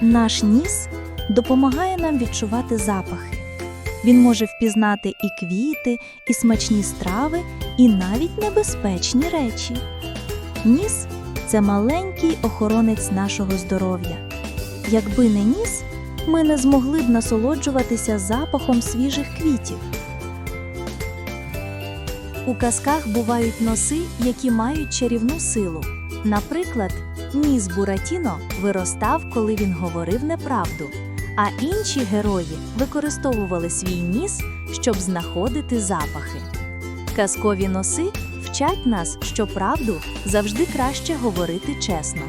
Наш ніс допомагає нам відчувати запахи. Він може впізнати і квіти, і смачні страви, і навіть небезпечні речі. Ніс це маленький охоронець нашого здоров'я. Якби не ніс, ми не змогли б насолоджуватися запахом свіжих квітів. У казках бувають носи, які мають чарівну силу. Наприклад, ніс Буратіно виростав, коли він говорив неправду, а інші герої використовували свій ніс, щоб знаходити запахи. Казкові носи вчать нас, що правду завжди краще говорити чесно.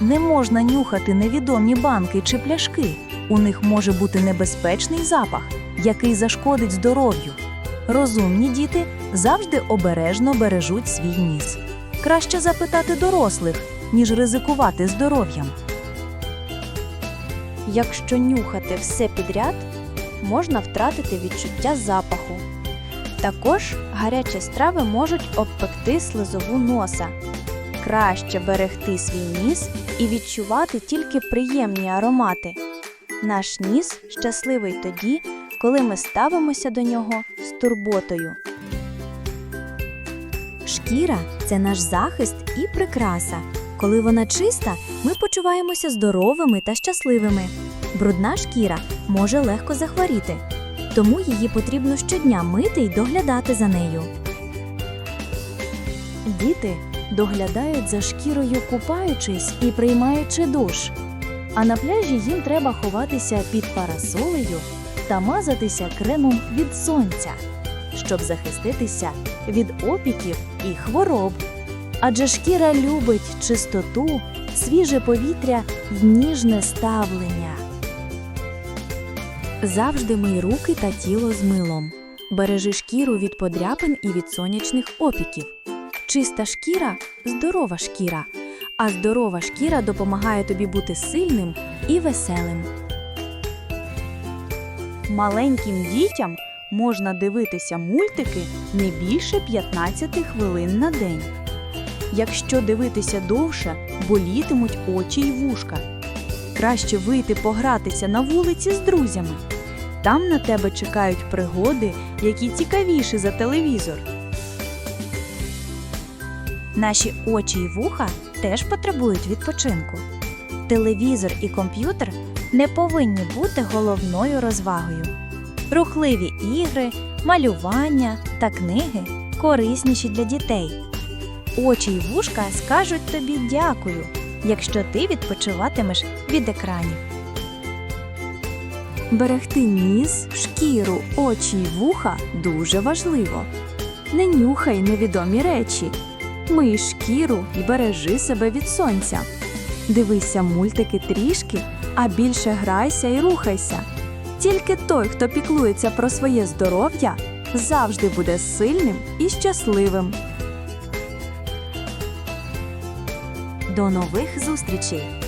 Не можна нюхати невідомі банки чи пляшки. У них може бути небезпечний запах, який зашкодить здоров'ю. Розумні діти завжди обережно бережуть свій ніс. Краще запитати дорослих, ніж ризикувати здоров'ям. Якщо нюхати все підряд, можна втратити відчуття запаху. Також гарячі страви можуть обпекти слизову носа. Краще берегти свій ніс і відчувати тільки приємні аромати. Наш ніс щасливий тоді, коли ми ставимося до нього з турботою. Шкіра це наш захист і прикраса. Коли вона чиста, ми почуваємося здоровими та щасливими. Брудна шкіра може легко захворіти, тому її потрібно щодня мити й доглядати за нею. Діти доглядають за шкірою, купаючись і приймаючи душ. А на пляжі їм треба ховатися під парасолею та мазатися кремом від сонця, щоб захиститися від опіків і хвороб. Адже шкіра любить чистоту, свіже повітря й ніжне ставлення. Завжди мий руки та тіло з милом. Бережи шкіру від подряпин і від сонячних опіків. Чиста шкіра здорова шкіра, а здорова шкіра допомагає тобі бути сильним і веселим. Маленьким дітям можна дивитися мультики не більше 15 хвилин на день. Якщо дивитися довше, болітимуть очі й вушка. Краще вийти погратися на вулиці з друзями. Там на тебе чекають пригоди, які цікавіші за телевізор. Наші очі й вуха теж потребують відпочинку. Телевізор і комп'ютер не повинні бути головною розвагою. Рухливі ігри, малювання та книги корисніші для дітей. Очі й вушка скажуть тобі дякую, якщо ти відпочиватимеш від екранів. Берегти ніс, шкіру, очі й вуха дуже важливо. Не нюхай невідомі речі. Мий шкіру і бережи себе від сонця. Дивися мультики трішки, а більше грайся і рухайся. Тільки той, хто піклується про своє здоров'я, завжди буде сильним і щасливим. До нових зустрічей!